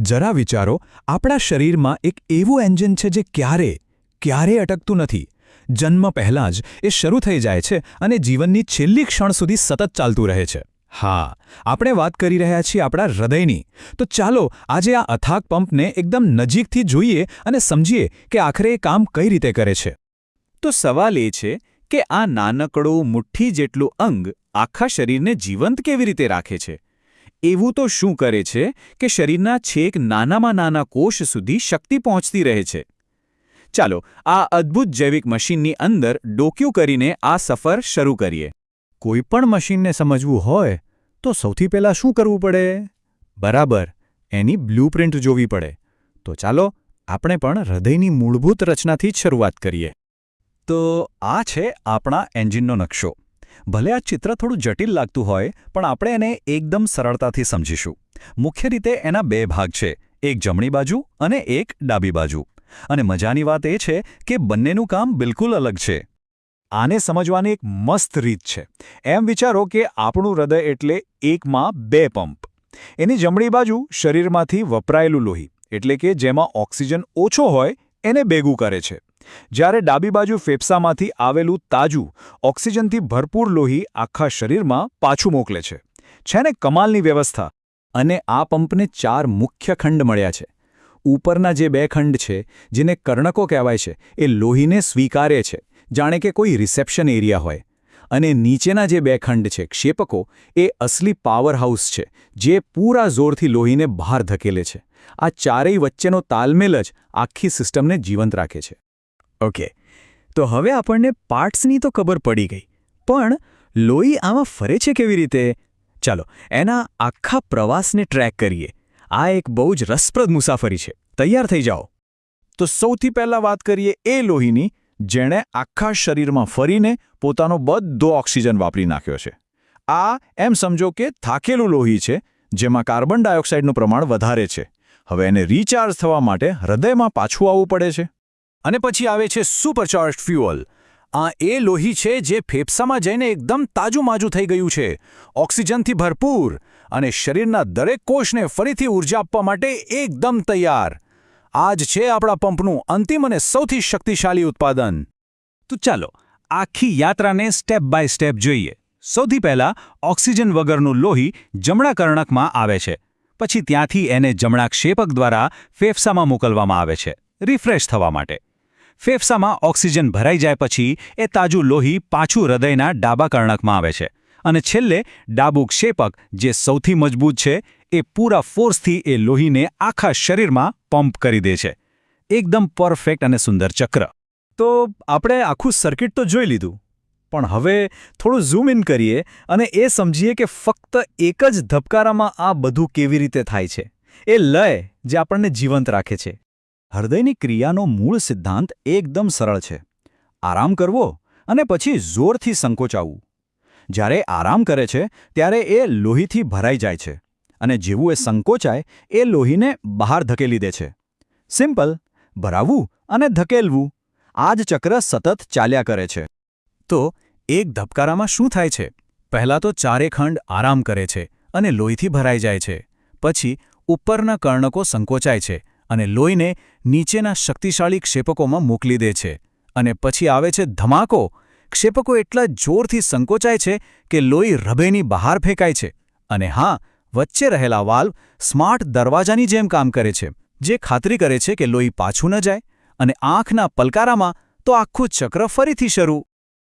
જરા વિચારો, આપણા શરીરમાં એક એવું એન્જિન છે જે ક્યારે ક્યારે અટકતું નથી. જન્મ પહેલાં જ એ શરૂ થઈ જાય છે અને જીવનની છેલ્લી ક્ષણ સુધી સતત ચાલતું રહે છે. હા, આપણે વાત કરી રહ્યા છીએ આપણા હૃદયની. તો ચાલો, આજે આ અથાક પંપને એકદમ નજીકથી જોઈએ અને સમજીએ કે આખરે એ કામ કઈ રીતે કરે છે. તો સવાલ એ છે કે આ નાનકડું, મુઠ્ઠી જેટલું અંગ આખા શરીરને જીવંત કેવી રીતે રાખે છે? એવું તો શું કરે છે કે શરીરના છેક નાનામાં નાના કોષ સુધી શક્તિ પહોંચતી રહે છે? ચાલો, આ અદ્ભુત જૈવિક મશીનની અંદર ડોક્યું કરીને આ સફર શરૂ કરીએ. કોઈપણ મશીનને સમજવું હોય, તો સૌથી પહેલાં શું કરવું પડે? બરાબર, એની બ્લૂપ્રિન્ટ જોવી પડે. તો ચાલો, આપણે પણ હૃદયની મૂળભૂત રચનાથી જ શરૂઆત કરીએ. તો આ છે આપણા એન્જિનનો નકશો. ભલે આ ચિત્ર થોડું જટિલ લાગતું હોય, પણ આપણે એને એકદમ સરળતાથી સમજીશું. મુખ્ય રીતે એના બે ભાગ છે, એક જમણી બાજુ અને એક ડાબી બાજુ. અને મજાની વાત એ છે કે બંનેનું કામ બિલકુલ અલગ છે. આને સમજવાની એક મસ્ત રીત છે. એમ વિચારો કે આપણું હૃદય એટલે એકમાં બે પંપ. એની જમણી બાજુ શરીરમાંથી વપરાયેલું લોહી, એટલે કે જેમાં ઓક્સિજન ઓછો હોય, એને ભેગું કરે છે. જ્યારે ડાબી બાજુ ફેફસામાંથી આવેલું તાજું, ઓક્સિજનથી ભરપૂર લોહી આખા શરીરમાં પાછું મોકલે છે. છે ને કમાલની વ્યવસ્થા અને આ પંપને ચાર મુખ્ય ખંડ મળ્યા છે. ઉપરના જે બે ખંડ છે, જેને કર્ણકો કહેવાય છે, એ લોહીને સ્વીકારે છે, જાણે કે કોઈ રિસેપ્શન એરિયા હોય. અને નીચેના જે બે ખંડ છે, ક્ષેપકો, એ અસલી પાવરહાઉસ છે, જે પૂરા જોરથી લોહીને બહાર ધકેલે છે. આ ચારેય વચ્ચેનો તાલમેલ જ આખી સિસ્ટમને જીવંત રાખે છે. ઓકે. તો હવે આપણને પાર્ટ્સની તો ખબર પડી ગઈ. પણ લોહી આમાં ફરે છે કેવી રીતે? ચાલો, એના આખા પ્રવાસને ટ્રેક કરીએ. આ એક બહુ જ રસપ્રદ મુસાફરી છે. તૈયાર થઈ જાઓ. તો સૌથી પહેલાં વાત કરીએ એ લોહીની, જેણે આખા શરીરમાં ફરીને પોતાનો બધો ઓક્સિજન વાપરી નાખ્યો છે. આ એમ સમજો કે થાકેલું લોહી છે, જેમાં કાર્બન ડાયોક્સાઇડનું પ્રમાણ વધારે છે. હવે એને રિચાર્જ થવા માટે હૃદયમાં પાછું આવવું પડે છે. અને પછી આવે છે સુપરચાર્જ ફ્યુઅલ આ એ લોહી છે જે ફેફસામાં જઈને એકદમ તાજું-માજું થઈ ગયું છે. ઓક્સિજનથી ભરપૂર અને શરીરના દરેક કોષને ફરીથી ઊર્જા આપવા માટે એકદમ તૈયાર. આ જ છે આપણા પંપનું અંતિમ અને સૌથી શક્તિશાળી ઉત્પાદન. તો ચાલો, આખી યાત્રાને સ્ટેપ બાય સ્ટેપ જોઈએ. સૌથી પહેલા ઓક્સિજન વગરનું લોહી જમણા કર્ણકમાં આવે છે. પછી ત્યાંથી એને જમણા ક્ષેપક દ્વારા ફેફસામાં મોકલવામાં આવે છે. રિફ્રેશ થવા માટે. ફેફસામાં ઓક્સિજન ભરાઈ જાય પછી એ તાજું લોહી પાછું હૃદયના ડાબા કર્ણકમાં આવે છે. અને છેલ્લે ડાબુ ક્ષેપક જે સૌથી મજબૂત છે, એ પૂરા ફોર્સથી એ લોહીને આખા શરીરમાં પંપ કરી દે છે. એકદમ પરફેક્ટ અને સુંદર ચક્ર. તો આપણે આખું સર્કિટ તો જોઈ લીધું. પણ હવે થોડું ઝૂમ ઇન કરીએ અને એ સમજીએ કે ફક્ત એક જ ધબકારામાં આ બધું કેવી રીતે થાય છે. એ લય જે આપણને જીવંત રાખે છે. હૃદયની ક્રિયાનો મૂળ સિદ્ધાંત એકદમ સરળ છે. આરામ કરવો અને પછી જોરથી સંકોચાવવું જ્યારે આરામ કરે છે, ત્યારે એ લોહીથી ભરાઈ જાય છે અને જેવું એ સંકોચાય, એ લોહીને બહાર ધકેલી દે છે. સિમ્પલ, ભરાવવું અને ધકેલવું, આ જ ચક્ર સતત ચાલ્યા કરે છે. તો એક ધબકારામાં શું થાય છે? પહેલાં તો ચારે ખંડ આરામ કરે છે અને લોહીથી ભરાઈ જાય છે. પછી ઉપરના કર્ણકો સંકોચાય છે અને લોહીને નીચેના શક્તિશાળી ક્ષેપકોમાં મોકલી દે છે. અને પછી આવે છે ધમાકો. ક્ષેપકો એટલા જોરથી સંકોચાય છે કે લોહી રભેની બહાર ફેંકાય છે. અને હા, વચ્ચે રહેલા વાલ્વ સ્માર્ટ દરવાજાની જેમ કામ કરે છે, જે ખાતરી કરે છે કે લોહી પાછું ન જાય. અને આંખના પલકારામાં તો આખું ચક્ર ફરીથી શરૂ.